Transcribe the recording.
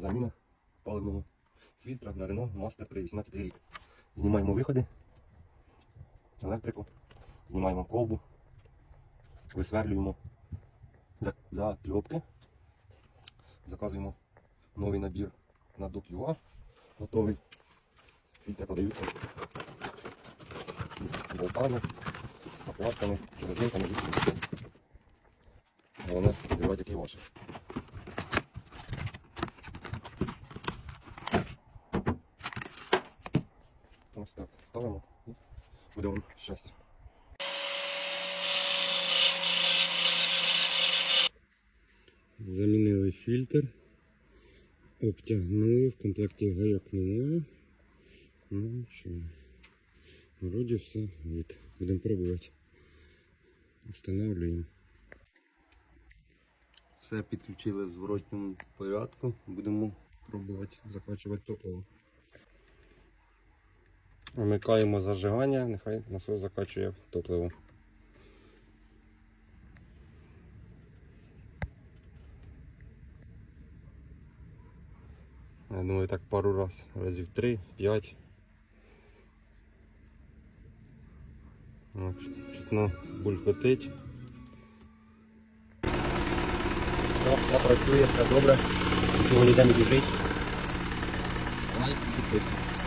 заміна паливного фільтра на Renault Master 3 18 рік. Знімаємо виходи, електрику, знімаємо колбу, висверлюємо за- закльопки, заказуємо новий набір на дук UA, готовий. Фільтри продаються з болтами, з резинками, з усім. Головне, підбирати який ваш. Ось так, ставимо і буде. Замінили фільтр, обтягнули, в комплекті гайок немає. Ну що, вроді все від. Будемо пробувати. Встановлюємо. Все підключили в зворотньому порядку. Будемо пробувати закачувати топливо. Вмикаємо зажигання, нехай насос закачує топливо. Я думаю, так пару раз, разів 3-5. Чутно булькотить. Все, все працює, все добре. Нічого ніде біжить. Давай, підписуй.